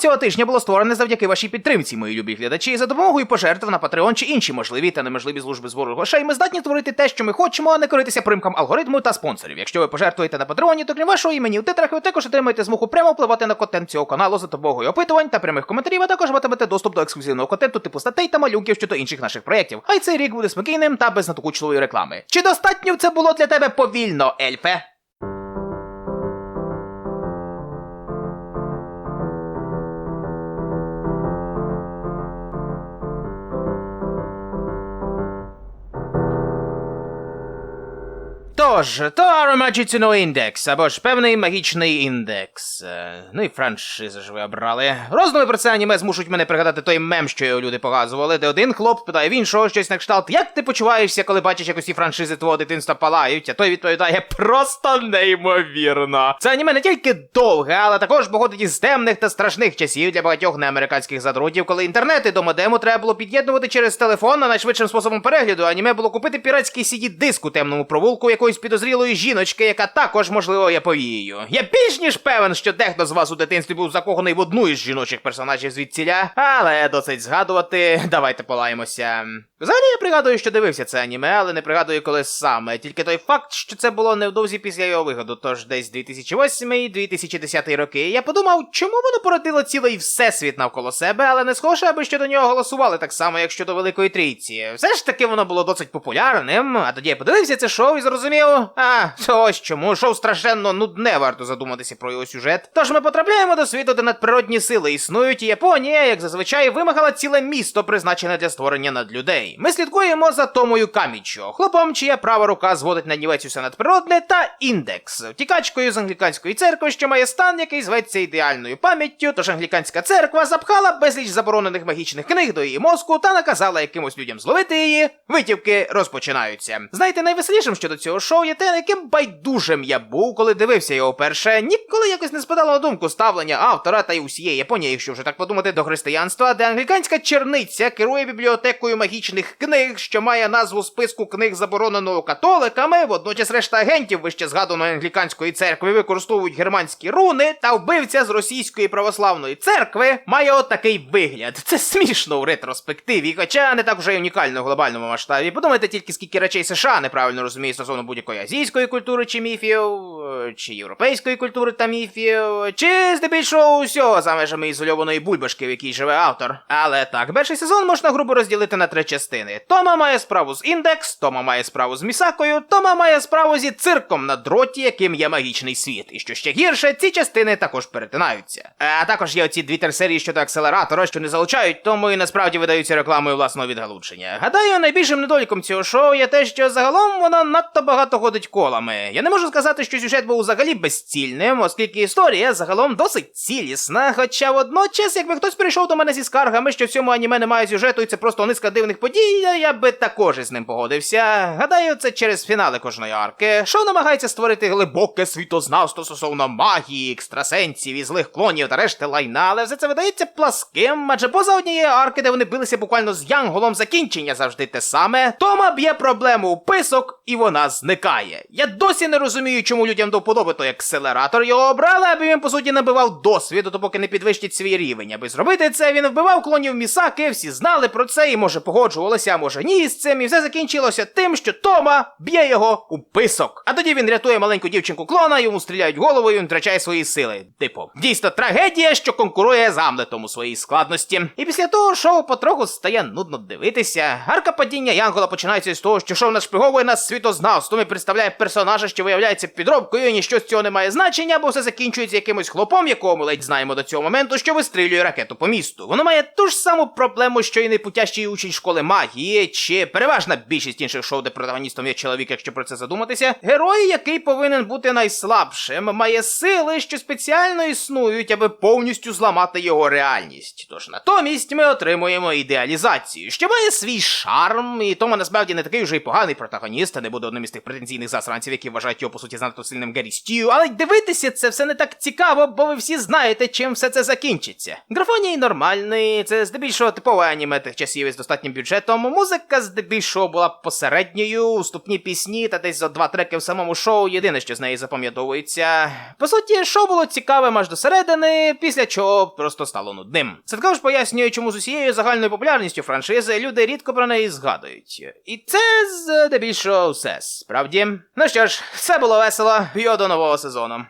цього тижня було створене завдяки вашій підтримці, мої любі глядачі. За допомогою пожертв на Patreon чи інші можливі та неможливі служби збору грошей. Ми здатні творити те, що ми хочемо, а не коритися примкам алгоритму та спонсорів. Якщо ви пожертвуєте на Патреоні, то крім вашого імені у титрах ви також отримаєте змогу прямо впливати на контент цього каналу за допомогою опитувань та прямих коментарів, а також матимете доступ до ексклюзивного контенту типу статей та малюнків щодо інших наших проєктів. А й цей рік буде спокійним та без надокучливої реклами. Чи достатньо це було для тебе повільно, ельфе? Тож, то Aromagicuno індекс, або ж певний магічний індекс. Е, Ну і франшизи ж ви обрали. Роздуми про це аніме змушують мене пригадати той мем, що його люди показували, де один хлоп питає в іншого щось на кшталт, як ти почуваєшся, коли бачиш, як усі франшизи твого дитинства палають, а той відповідає просто неймовірно. Це аніме не тільки довге, але також походить із темних та страшних часів для багатьох неамериканських задротів, коли інтернети до модему треба було під'єднувати через телефон, а найшвидшим способом перегляду аніме було купити піратський CD-диск у темному провулку якоїсь підозрілої жіночки, яка також, можливо, є повією. Я більш ніж певен, що дехто з вас у дитинстві був закоханий в одну із жіночих персонажів звідціля, але досить згадувати, давайте полаємося. Взагалі я пригадую, що дивився це аніме, але не пригадую коли саме. Тільки той факт, що це було невдовзі після його виходу, тож десь 2008-2010 роки. Я подумав, чому воно породило цілий всесвіт навколо себе, але не схоже, аби щодо нього голосували так само, як щодо Великої Трійці. Все ж таки воно було досить популярним, а тоді я подивився це шоу і зрозумів, а, ось чому шоу страшенно нудне, варто задуматися про його сюжет. Тож ми потрапляємо до світу, де надприродні сили існують, і Японія, як зазвичай, вимагала ціле місто, призначене для створення надлюдей. Ми слідкуємо за Томою Камічо, хлопом, чия права рука зводить на нівець усе надприродне, та індекс, втікачкою з англіканської церкви, що має стан, який зветься ідеальною пам'яттю, тож англіканська церква запхала безліч заборонених магічних книг до її мозку та наказала якимось людям зловити її. Витівки розпочинаються. Знаєте, найвеселішим щодо цього шоу є те, яким байдужим я був, коли дивився його вперше. Ніколи якось не спадало на думку ставлення автора та й усієї Японії, якщо вже так подумати, до християнства, де англіканська черниця керує бібліотекою магічних книг, що має назву списку книг, забороненого католиками. Водночас решта агентів вище згаданої англіканської церкви використовують германські руни, та вбивця з російської православної церкви має отакий вигляд. Це смішно у ретроспективі, хоча не так вже унікально в глобальному масштабі. Подумайте тільки, скільки речей США неправильно розуміє стосовно будь-якої азійської культури чи міфів, е, чи європейської культури та міфів, чи здебільшого усього за межами ізольованої бульбашки, в якій живе автор. Але так, перший сезон можна грубо розділити на три частини. Тома має справу з індекс, Тома має справу з Місакою, Тома має справу зі цирком на дроті, яким є магічний світ. І що ще гірше, ці частини також перетинаються. А також є оці дві терсерії щодо акселератора, що не залучають, тому і насправді видаються рекламою власного відгалучення. Гадаю, найбільшим недоліком цього шоу є те, що загалом воно надто багато ходить колами. Я не можу сказати, що сюжет був взагалі безцільним, оскільки історія загалом досить цілісна. Хоча водночас, якби хтось прийшов до мене зі скаргами, що в цьому аніме немає сюжету, і це просто низка дивних подій, я би також із ним погодився. Гадаю, це через фінали кожної арки. Шоу намагається створити глибоке світознавство стосовно магії, екстрасенсів і злих клонів та решти лайна, але все це видається пласким, адже поза однієї арки, де вони билися буквально з янголом, закінчення завжди те саме. Тома б'є проблему у писок, і вона зникає. Я досі не розумію, чому людям до вподоби той акселератор його обрали, аби він по суті набивав досвіду, допоки не підвищить свій рівень. Аби зробити це, він вбивав клонів місаки, всі знали про це і може погоджувалися, може ні з цим, і все закінчилося тим, що Тома б'є його у писок. А тоді він рятує маленьку дівчинку клона, йому стріляють і він втрачає свої сили. Типу, дійсно трагедія, що конкурує з Амлетом у своїй складності. І після того шоу потроху стає нудно дивитися. Арка падіння Янгола починається з того, що шоу нашпиговує нас світознавством і представляє персонажа, що виявляється підробкою, і ніщо з цього не має значення, бо все закінчується якимось хлопом, якого ми ледь знаємо до цього моменту, що вистрілює ракету по місту. Воно має ту ж саму проблему, що й непутящий учень школи магії, чи переважна більшість інших шоу, де протагоністом є чоловік, якщо про це задуматися. Герой, який повинен бути найслабшим, має сили, що спеціально існують, аби повністю зламати його реальність. Тож натомість ми отримуємо ідеалізацію, що має свій шарм, і тому насправді не такий вже й поганий протагоніст, а не буде одним із тих претензійних претензійних засранців, які вважають його по суті занадто сильним Гері Стю, але дивитися це все не так цікаво, бо ви всі знаєте, чим все це закінчиться. Графоній нормальний, це здебільшого типове аніме тих часів із достатнім бюджетом. Музика здебільшого була посередньою, уступні пісні та десь за два треки в самому шоу. Єдине, що з неї запам'ятовується. По суті, шоу було цікавим аж до середини, після чого просто стало нудним. Це також пояснює, чому з усією загальною популярністю франшизи люди рідко про неї згадують. І це здебільшого все, справді. Ну що ж, все було весело, і до нового сезону.